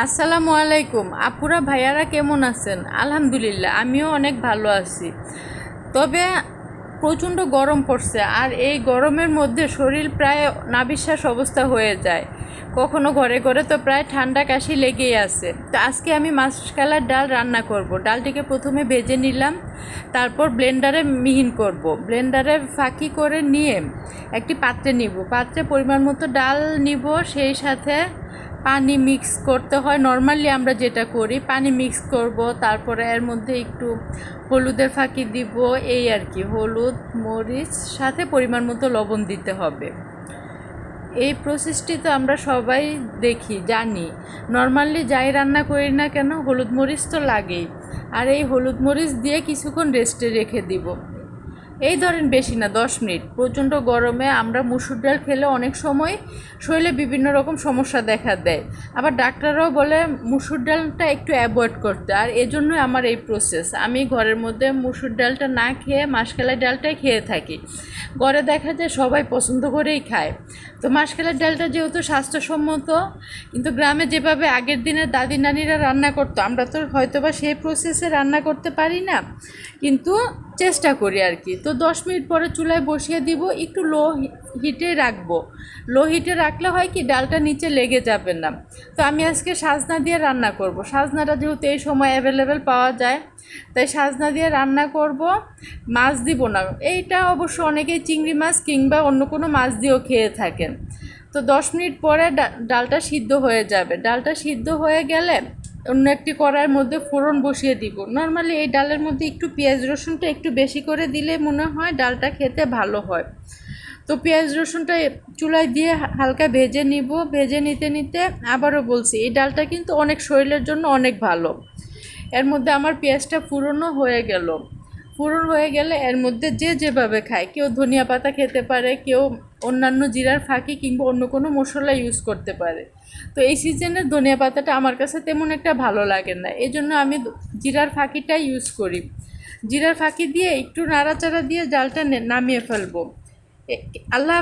আসসালামু আলাইকুম। আপুরা, ভাইয়ারা কেমন আছেন? আলহামদুলিল্লাহ, আমিও অনেক ভালো আছি। তবে প্রচণ্ড গরম পড়ছে আর এই গরমের মধ্যে শরীর প্রায় নাবিশ্বাস অবস্থা হয়ে যায়। কখনো ঘরে ঘরে তো প্রায় ঠান্ডা কাশি লেগেই আছে। তো আজকে আমি মাসকালার ডাল রান্না করব। ডালটিকে প্রথমে ভেজে নিলাম, তারপর ব্লেন্ডারে মিহিন করব। ব্লেন্ডারে ফাঁকি করে নিয়ে একটি পাত্রে নিব। পাত্রে পরিমাণ মতো ডাল নিব, সেই সাথে পানি মিক্স করতে হয়। নর্মালি আমরা যেটা করি, পানি মিক্স করব, তারপরে এর মধ্যে একটু হলুদের ফাঁকি দিব, এই আর কি। হলুদ, মরিচ, সাথে পরিমাণ মতো লবণ দিতে হবে। এই প্রসেসটি তো আমরা সবাই দেখি, জানি। নর্মালি যাই রান্না করি না কেন, হলুদ মরিচ তো লাগেই। আর এই হলুদ মরিচ দিয়ে কিছুক্ষণ রেস্টে রেখে দিব। এই ধরেন বেশি না, দশ মিনিট। প্রচণ্ড গরমে আমরা মুসুর ডাল খেলে অনেক সময় শরীরে বিভিন্ন রকম সমস্যা দেখা দেয়। আবার ডাক্তাররাও বলে মুসুর ডালটা একটু অ্যাভয়েড করতে, আর এজন্যই আমার এই প্রসেস আমি ঘরের মধ্যে মুসুর ডালটা না খেয়ে মাসকালাই ডালটাই খেয়ে থাকি। ঘরে দেখা যায় সবাই পছন্দ করেই খায়। তো মাসকালের ডালটা যেহেতু স্বাস্থ্যসম্মত, কিন্তু গ্রামে যেভাবে আগের দিনের দাদি নানিরা রান্না করতো, আমরা তো হয়তোবা সেই প্রসেসে রান্না করতে পারি না। কিন্তু চেষ্টা করি আর কি। তো দশ মিনিট পরে চুলায় বসিয়ে দিব, একটু লো হিটে রাখব। লো হিটে রাখলে হয় কি, ডালটা নিচে লেগে যাবে না। তো আমি আজকে সাজনা দিয়ে রান্না করব। সাজনাটা যেহেতু এই সময় অ্যাভেলেবেল পাওয়া যায়, তাই সাজনা দিয়ে রান্না করব। মাছ দিব না। এইটা অবশ্য অনেকেই চিংড়ি মাছ কিংবা অন্য কোনো মাছ দিয়েও খেয়ে থাকেন। তো দশ মিনিট পরে ডালটা সিদ্ধ হয়ে যাবে। ডালটা সিদ্ধ হয়ে গেলে অন্য একটি কড়াইয়ের মধ্যে ফোড়ন বসিয়ে দিব। নর্মালি এই ডালের মধ্যে একটু পেঁয়াজ রসুনটা একটু বেশি করে দিলে মনে হয় ডালটা খেতে ভালো হয়। তো পেঁয়াজ রসুনটা চুলায় দিয়ে হালকা ভেজে নিব। ভেজে নিতে নিতে আবারও বলছি, এই ডালটা কিন্তু অনেক শরীরের জন্য অনেক ভালো। এর মধ্যে আমার পেঁয়াজটা পুরনো হয়ে গেল। ফুরন হয়ে গেলে এর মধ্যে যে যেভাবে খায়, কেউ ধনিয়া পাতা খেতে পারে, কেউ অন্যান্য জিরার ফাঁকি কিংবা অন্য কোনো মশলা ইউজ করতে পারে। তো এই সিজনের ধনিয়া পাতাটা আমার কাছে তেমন একটা ভালো লাগে না। এই জন্য আমি জিরার ফাঁকিটাই ইউজ করি। জিরার ফাঁকি দিয়ে একটু নাড়াচাড়া দিয়ে জালটা নামিয়ে ফেলব। আল্লাহ